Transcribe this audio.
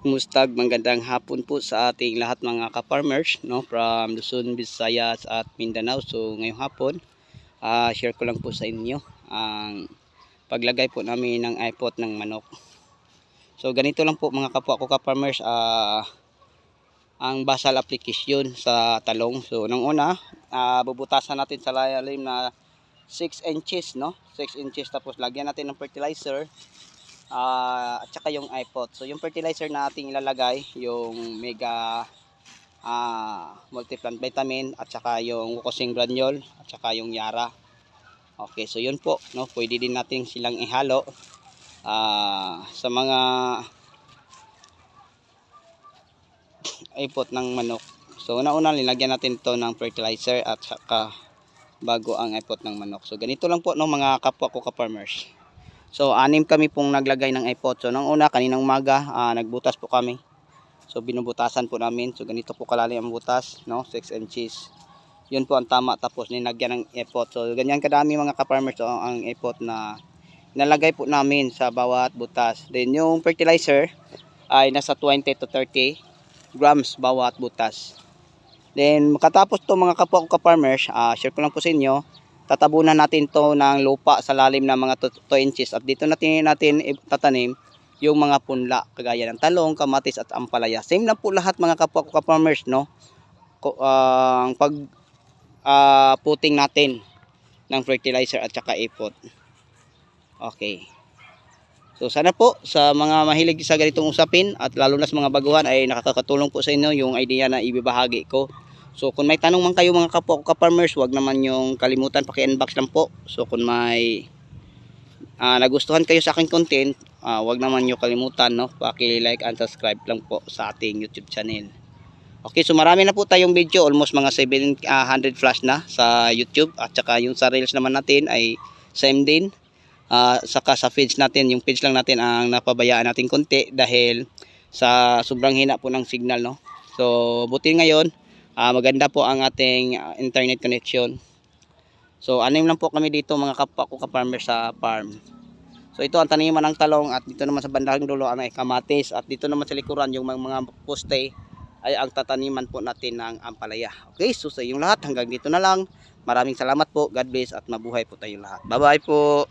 Kumusta? Magandang hapon po sa ating lahat mga ka-farmers no? from Luzon, Visayas at Mindanao. So ngayong hapon, ah, share ko lang po sa inyo ang paglagay po namin ng iPod ng manok. So ganito lang po mga kapwa ko ka-farmers, ah, ang basal application sa talong. So nung una, ah, bubutasan natin sa lalim na 6 inches, no? 6 inches tapos lagyan natin ng fertilizer ah at saka yung iPod. So yung fertilizer na ating ilalagay, yung mega ah multiplant vitamin at saka yung Wucosing granule at saka yung Yara. Okay, so yun po, no? Pwede din natin silang ihalo ah sa mga iPod ng manok. So una-una nilagyan natin to ng fertilizer at saka bago ang iPod ng manok. So ganito lang po no mga kapwa ko ka-farmers. So, anim kami pong naglagay ng iPod. So, nung una, kaninang umaga, ah, nagbutas po kami. So, binubutasan po namin. So, ganito po kalalim ang butas, no? 6 inches. Yun po ang tama. Tapos, ninagyan ng iPod. So, ganyan kadami mga ka-farmers so, ang iPod na nalagay po namin sa bawat butas. Then, yung fertilizer ay nasa 20 to 30 grams bawat butas. Then, makatapos to mga kapwa ko ka-farmers, ah, share ko lang po sa inyo, tatabunan natin to ng lupa sa lalim ng mga 2 inches at dito natin natin tatanim yung mga punla kagaya ng talong, kamatis at ampalaya. Same lang po lahat mga kapwa ko ka-farmers no. Ko- ah, Ang pag ah, puting natin ng fertilizer at saka ipot. Okay. So sana po sa mga mahilig sa ganitong usapin at lalo na sa mga baguhan ay nakakatulong po sa inyo yung idea na ibibahagi ko. So kung may tanong man kayo mga kapwa ko ka-farmers, wag naman yung kalimutan paki-inbox lang po. So kung may ah, nagustuhan kayo sa aking content, ah, wag naman nyo kalimutan no, paki-like and subscribe lang po sa ating YouTube channel. Okay, so marami na po tayong video, almost mga 700 plus na sa YouTube at saka yung sa Reels naman natin ay same din. Ah, saka sa page natin, yung page lang natin ang napabayaan natin konti dahil sa sobrang hina po ng signal no. So buti ngayon Ah, maganda po ang ating ah, internet connection. So, anim lang po kami dito mga kapwa ko ka-farmer sa farm. So, ito ang taniman ng talong at dito naman sa bandang dulo ang kamatis at dito naman sa likuran yung mga, poste ay ang tataniman po natin ng ampalaya. Okay, so sa inyong lahat hanggang dito na lang. Maraming salamat po. God bless at mabuhay po tayong lahat. Bye-bye po.